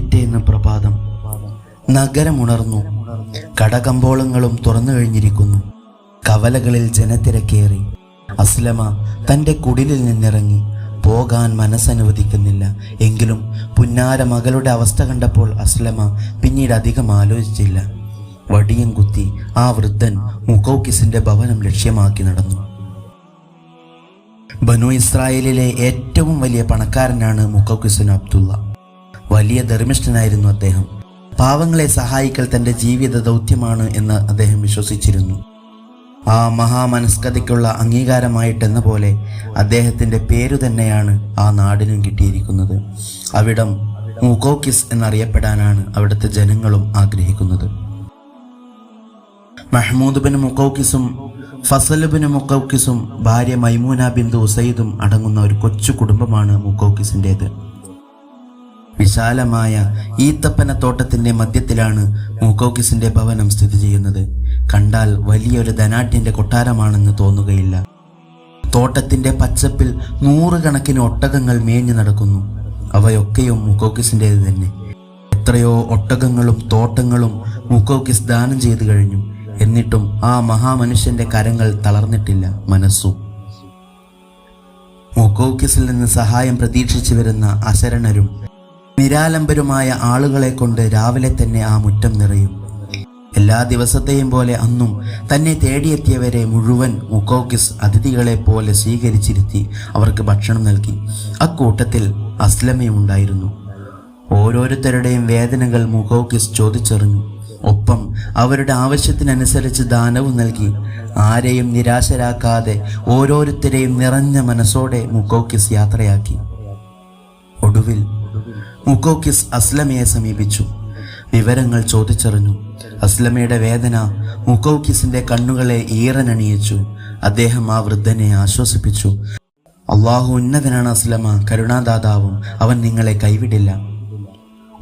പിറ്റേന്ന് പ്രഭാതം. നഗരമുണർന്നു. കടകമ്പോളങ്ങളും തുറന്നു കഴിഞ്ഞിരിക്കുന്നു. കവലകളിൽ ജനത്തിരക്കേറി. അസ്ലമ തന്റെ കുടിലിൽ നിന്നിറങ്ങി. പോകാൻ മനസ്സനുവദിക്കുന്നില്ല. എങ്കിലും പുന്നാര മകളുടെ അവസ്ഥ കണ്ടപ്പോൾ അസ്ലമ പിന്നീട് അധികം ആലോചിച്ചില്ല. വടിയും കുത്തി ആ വൃദ്ധൻ മുക്കൗക്കിസിന്റെ ഭവനം ലക്ഷ്യമാക്കി നടന്നു. ബനു ഇസ്രായേലിലെ ഏറ്റവും വലിയ പണക്കാരനാണ് മുക്കൗക്കിസുൻ അബ്ദുള്ള. വലിയ ധർമ്മിഷ്ഠനായിരുന്നു അദ്ദേഹം. പാവങ്ങളെ സഹായിക്കൽ തന്റെ ജീവിത ദൗത്യമാണ് എന്ന് അദ്ദേഹം വിശ്വസിച്ചിരുന്നു. ആ മഹാമനസ്കതയ്ക്കുള്ള അംഗീകാരമായിട്ടെന്ന പോലെ അദ്ദേഹത്തിന്റെ പേരു തന്നെയാണ് ആ നാടിനും കിട്ടിയിരിക്കുന്നത്. അവിടം മുക്കോക്കിസ് എന്നറിയപ്പെടാനാണ് അവിടുത്തെ ജനങ്ങളും ആഗ്രഹിക്കുന്നത്. മഹ്മൂദ് ബിൻ മുക്കൗക്കിസും ഫസൽ ബിൻ മുക്കൗക്കിസും ഭാര്യ മൈമൂന ബിന്ദു ഉസൈദും അടങ്ങുന്ന ഒരു കൊച്ചു കുടുംബമാണ് മുക്കൗക്കിസിന്റേത് വിശാലമായ ഈത്തപ്പന തോട്ടത്തിന്റെ മധ്യത്തിലാണ് മൂക്കോക്കിസിന്റെ ഭവനം സ്ഥിതി ചെയ്യുന്നത്. കണ്ടാൽ വലിയൊരു ധനാഢ്യന്റെ കൊട്ടാരമാണെന്ന് തോന്നുകയില്ല. തോട്ടത്തിന്റെ പച്ചപ്പിൽ നൂറുകണക്കിന് ഒട്ടകങ്ങൾ മേഞ്ഞു നടക്കുന്നു. അവയൊക്കെയും മുക്കോക്കിസിന്റേത് തന്നെ. എത്രയോ ഒട്ടകങ്ങളും തോട്ടങ്ങളും മുക്കോക്കിസ് ദാനം ചെയ്തു കഴിഞ്ഞു. എന്നിട്ടും ആ മഹാമനുഷ്യന്റെ കരങ്ങൾ തളർന്നിട്ടില്ല മനസ്സും. മുക്കോക്കിസിൽ നിന്ന് സഹായം പ്രതീക്ഷിച്ചു വരുന്ന അശരണരും നിരാലംബരുമായ ആളുകളെ കൊണ്ട് രാവിലെ തന്നെ ആ മുറ്റം നിറയും. എല്ലാ ദിവസത്തെയും പോലെ അന്നും തന്നെ തേടിയെത്തിയവരെ മുഴുവൻ മുക്കോക്കിസ് അതിഥികളെ പോലെ സ്വീകരിച്ചിരുത്തി അവർക്ക് ഭക്ഷണം നൽകി. അക്കൂട്ടത്തിൽ അസ്ലമയുണ്ടായിരുന്നു ഓരോരുത്തരുടെയും വേദനകൾ മുക്കോക്കിസ് ചോദിച്ചറിഞ്ഞു. ഒപ്പം അവരുടെ ആവശ്യത്തിനനുസരിച്ച് ദാനവും നൽകി. ആരെയും നിരാശരാക്കാതെ ഓരോരുത്തരെയും നിറഞ്ഞ മനസ്സോടെ മുക്കോക്കിസ് യാത്രയാക്കി. ഒടുവിൽ മുക്കോക്കിസ് അസ്ലമയെ സമീപിച്ചു. വിവരങ്ങൾ ചോദിച്ചറിഞ്ഞു. അസ്ലമയുടെ വേദന മുക്കോക്കിസിന്റെ കണ്ണുകളെ ഈറനണിയിച്ചു. അദ്ദേഹം ആ വൃദ്ധനെ ആശ്വസിപ്പിച്ചു. അള്ളാഹു ഉന്നതനാണ് അസ്ലമ കരുണാദാതാവും. അവൻ നിങ്ങളെ കൈവിടില്ല.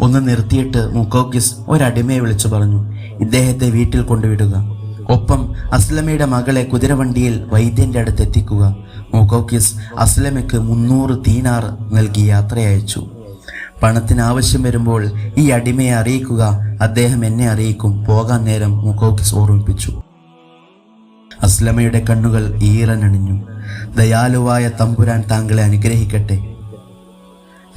ഒന്ന് നിർത്തിയിട്ട് മുക്കോക്കിസ് ഒരടിമയെ വിളിച്ചു പറഞ്ഞു. ഇദ്ദേഹത്തെ വീട്ടിൽ കൊണ്ടുവിടുക. ഒപ്പം അസ്ലമയുടെ മകളെ കുതിരവണ്ടിയിൽ വൈദ്യന്റെ അടുത്ത് എത്തിക്കുക. മുക്കോക്കിസ് അസ്ലമയ്ക്ക് മുന്നൂറ് തീനാർ നൽകി യാത്രയയച്ചു. പണത്തിന് ആവശ്യം വരുമ്പോൾ ഈ അടിമയെ അറിയിക്കുക. അദ്ദേഹം എന്നെ അറിയിക്കും. പോകാൻ നേരം മുക്കോക്കിസ് ഓർമ്മിപ്പിച്ചു. അസ്ലമയുടെ കണ്ണുകൾ ഈറനണിഞ്ഞു ദയാലുവായ തമ്പുരാൻ താങ്കളെ അനുഗ്രഹിക്കട്ടെ.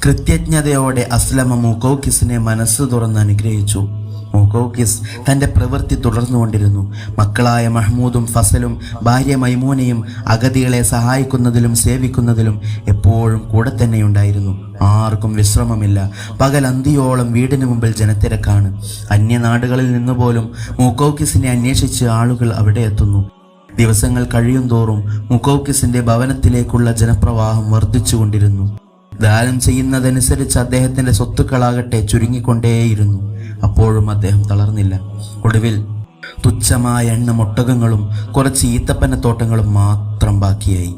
കൃത്യജ്ഞതയോടെ അസ്ലമ മുക്കോക്കിസിനെ മനസ്സ് തുറന്ന് അനുഗ്രഹിച്ചു. മുക്കോക്കിസ് തന്റെ പ്രവൃത്തി തുടർന്നുകൊണ്ടിരുന്നു. മക്കളായ മഹ്മൂദും ഫസലും ഭാര്യ മൈമൂനയും അഗതികളെ സഹായിക്കുന്നതിലും സേവിക്കുന്നതിലും എപ്പോഴും കൂടെ തന്നെയുണ്ടായിരുന്നു ആർക്കും വിശ്രമമില്ല. പകൽ അന്തിയോളം വീടിന് മുമ്പിൽ ജനത്തിരക്കാണ്. അന്യനാടുകളിൽ നിന്നുപോലും മുക്കോക്കിസിനെ അന്വേഷിച്ച് ആളുകൾ അവിടെ എത്തുന്നു. ദിവസങ്ങൾ കഴിയും തോറും മുക്കോക്കിസിന്റെ ഭവനത്തിലേക്കുള്ള ജനപ്രവാഹം വർദ്ധിച്ചുകൊണ്ടിരുന്നു. ദാനം ചെയ്യുന്നതനുസരിച്ച് അദ്ദേഹത്തിന്റെ സ്വത്തുക്കളാകട്ടെ ചുരുങ്ങിക്കൊണ്ടേയിരുന്നു. അപ്പോഴും അദ്ദേഹം തളർന്നില്ല. ഒടുവിൽ തുച്ഛമായ എണ്ണ മുട്ടകങ്ങളും കുറച്ച് ഈത്തപ്പനത്തോട്ടങ്ങളും മാത്രം ബാക്കിയായി.